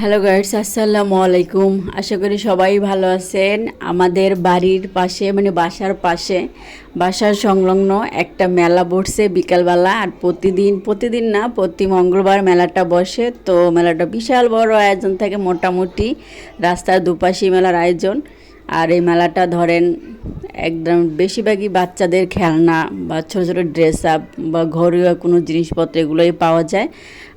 Hello guides আসসালামু আলাইকুম আশা করি সবাই ভালো আছেন। আমাদের বাড়ির পাশে মানে বাসার পাশে, বাসার সংলগ্ন একটা মেলা বসছে বিকালবেলা। আর প্রতিদিন প্রতিদিন না, প্রতি মঙ্গলবার মেলাটা বসে। তো মেলাটা বিশাল বড় আয়োজন থাকে, মোটামুটি রাস্তার দুপাশে মেলার আয়োজন। আর এই মেলাটা ধরেন একদম বেশিরভাগই বাচ্চাদের খেলনা বা ছোটো ছোটো ড্রেস আপ বা ঘরোয়া কোনো জিনিসপত্র এগুলোই পাওয়া যায়।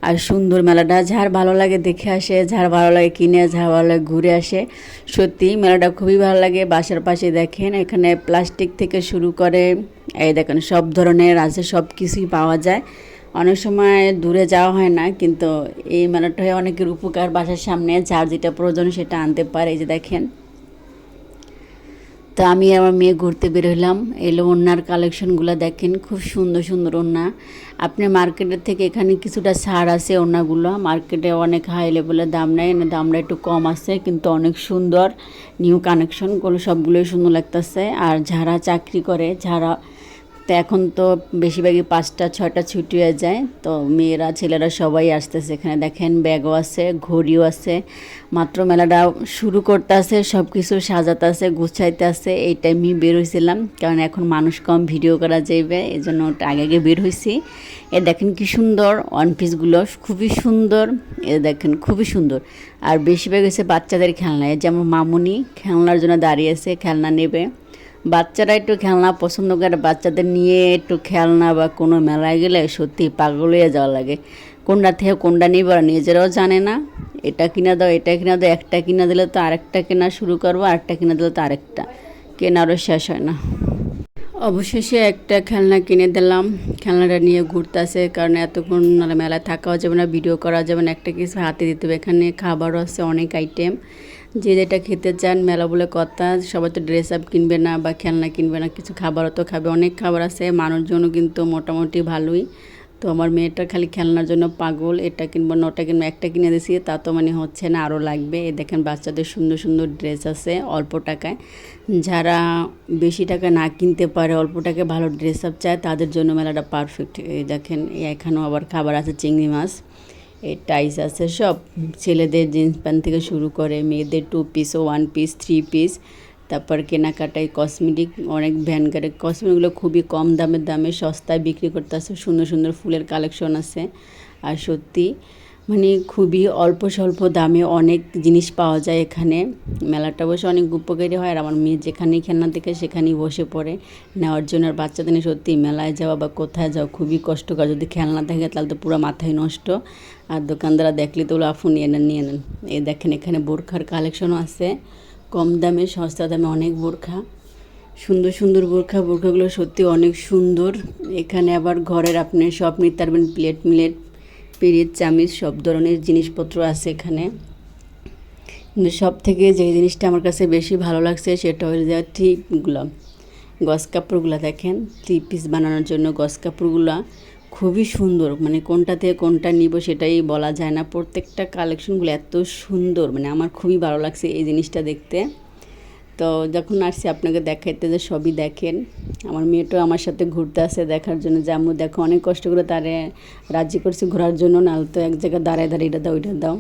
আর সুন্দর মেলাটা, যার ভালো লাগে দেখে আসে, যার ভালো লাগে কিনে, যার ভালো লাগে ঘুরে আসে। সত্যি মেলাটা খুবই ভালো লাগে। বাসার পাশে দেখেন, এখানে প্লাস্টিক থেকে শুরু করে, এই দেখেন সব ধরনের আছে, সব কিছুই পাওয়া যায়। অনেক সময় দূরে যাওয়া হয় না, কিন্তু এই মেলাটা অনেকের উপকার বাসার সামনে, যার যেটা প্রয়োজন সেটা আনতে পারে। এই যে দেখেন তো আমি আমার মেয়ে ঘুরতে বের হলাম। এলো ওনার কালেকশনগুলো দেখেন, খুব সুন্দর সুন্দর ওনা আপনি মার্কেটের থেকে এখানে কিছুটা ছাড় আছে ওনাগুলো মার্কেটে অনেক হাই লেভেলের দাম নেয়, এনে দামটা একটু কম আছে, কিন্তু অনেক সুন্দর নিউ কানেকশনগুলো সবগুলোই সুন্দর লাগতেছে। আর যারা চাকরি করে, যারা তো এখন তো বেশিরভাগই পাঁচটা ছটা ছুটি হয়ে যায়। তো মেয়েরা, ছেলেরা সবাই আসতেছে এখানে। দেখেন ব্যাগও আছে, ঘড়িও আছে। মাত্র মেলাটা শুরু করতে আছে সব কিছু সাজাতে আছে গুছাইতে আছে এই টাইমই বের হয়েছিলাম কারণ এখন মানুষ কম ভিডিও করা যাইবে এই জন্য ওটা আগে আগে বের হয়েছি এ দেখেন কি সুন্দর ওয়ান পিসগুলো খুবই সুন্দর। এ দেখেন খুবই সুন্দর। আর বেশিরভাগ হচ্ছে বাচ্চাদের খেলনা যেমন মামুনি খেলনার জন্য দাঁড়িয়ে আছে, খেলনা নেবে। বাচ্চারা একটু খেলনা পছন্দ করে, বাচ্চাদের নিয়ে একটু খেলনা বা কোনো মেলায় গেলে সত্যি পাগল হয়ে যাওয়া লাগে। কোনটা থেকে কোনটা নিয়ে ওরা নিজেরাও জানে না। এটা কিনা দাও, এটা কিনা দাও, একটা কিনা দিলে তো আরেকটা কেনা শুরু করব, আরেকটা কিনা দিলে তো আরেকটা। কেনারও শেষ হয় না। অবশেষে একটা খেলনা কিনে দিলাম। খেলনাটা নিয়ে ঘুরতে আসে কারণ এতক্ষণ মেলায় থাকাও যাবে না, ভিডিও করা যাবে না, একটা কিছু হাতে দিতে হবে। এখানে খাবারও আছে, অনেক আইটেম যে যেটা খেতে চান, মেলা বলে কথা, সবাই তো ড্রেস আপ কিনবে না বা খেলনা কিনবে না, কিছু খাবারও তো খাবে। অনেক খাবার আছে, মানুষজনও কিন্তু মোটামুটি ভালোই। তো আমার মেয়েটা খালি খেলনার জন্য পাগল, এটা কিনবো, নটা কিনবো, একটা কিনে দিয়েছি তা তো মানে হচ্ছে না আরও লাগবে। এ দেখেন বাচ্চাদের সুন্দর সুন্দর ড্রেস আছে অল্প টাকায়। যারা বেশি টাকা না কিনতে পারে, অল্প টাকায় ভালো ড্রেস আপ চায়, তাদের জন্য মেলাটা পারফেক্ট এই দেখেন, এখানেও আবার খাবার আছে, চিংড়ি মাছ, এই টাইস আছে সব। ছেলেদের জিন্স প্যান্ট থেকে শুরু করে, মেয়েদের two piece one piece three piece তারপর কেনাকাটায় কসমেটিক অনেক ভ্যান গাড়ি কসমেটিকগুলো খুবই কম দামের দামে সস্তায় বিক্রি করতে আছে। সুন্দর সুন্দর ফুলের কালেকশন আছে। আর সত্যি মানে খুবই অল্প স্বল্প দামে অনেক জিনিস পাওয়া যায় এখানে। মেলাটা বসে অনেক উপকারী হয়। আর আমার মেয়ে যেখানেই খেলনা থেকে সেখানেই বসে পড়ে। নেওয়ার জন্য আর বাচ্চাদের নিয়ে সত্যি মেলায় যাওয়া বা কোথায় যাওয়া খুবই কষ্টকর। যদি খেলনা থাকে তাহলে তো পুরো মাথায় নষ্ট। আর দোকানদারা দেখলে তো ওগুলো আপু নিয়ে নেন নিয়ে নেন। এই দেখেন এখানে বোরখার কালেকশনও আছে। কম দামে, সস্তা দামে অনেক বোরখা। সুন্দর সুন্দর বোরখা, বোরখাগুলো সত্যি অনেক সুন্দর। এখানে আবার ঘরের আপনি সব নিতে পারবেন, প্লেট মিলেট, পিরিত, চামিচ, সব ধরনের জিনিসপত্র আছে এখানে। কিন্তু সব থেকে যে জিনিসটা আমার কাছে বেশি ভালো লাগছে, সেটা হলো যে টিপগুলো। গস কাপড়গুলো দেখেন, থ্রি পিস বানানোর জন্য গস কাপড়গুলো। খুবই সুন্দর মানে কোনটা থেকে কোনটা নিব সেটাই বলা যায় না। প্রত্যেকটা কালেকশনগুলো এত সুন্দর মানে আমার খুবই ভালো লাগছে এই জিনিসটা দেখতে। তো যখন আসছি আপনাকে দেখাইতে যে সবই দেখেন। আমার মেয়েটাও আমার সাথে ঘুরতে আসে দেখার জন্য। যে আম্মু দেখো অনেক কষ্ট করে তারে রাজি করছি ঘোরার জন্য, নাহলে তো এক জায়গায় দাঁড়ায় দাঁড়িয়ে এটা দাও, ওইটা দাও।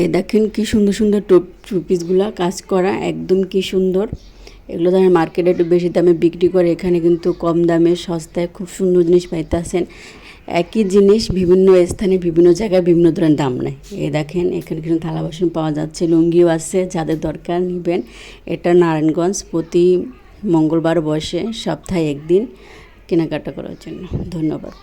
এই দেখেন কি সুন্দর সুন্দর টু টু পিসগুলো কাজ করা, একদম কি সুন্দর। এগুলো ধরেন মার্কেটে একটু বেশি দামে বিক্রি করে, এখানে কিন্তু কম দামে সস্তায় খুব সুন্দর জিনিস পাইতেছেন। একই জিনিস বিভিন্ন স্থানে, বিভিন্ন জায়গায় বিভিন্ন ধরনের দাম নেয়। এ দেখেন, এখানে কিন্তু থালা বাসন পাওয়া যাচ্ছে, লুঙ্গিও আছে যাদের দরকার নেবেন। এটা নারায়ণগঞ্জ প্রতি মঙ্গলবার বসে সপ্তাহে একদিন কেনাকাটা করার জন্য। ধন্যবাদ।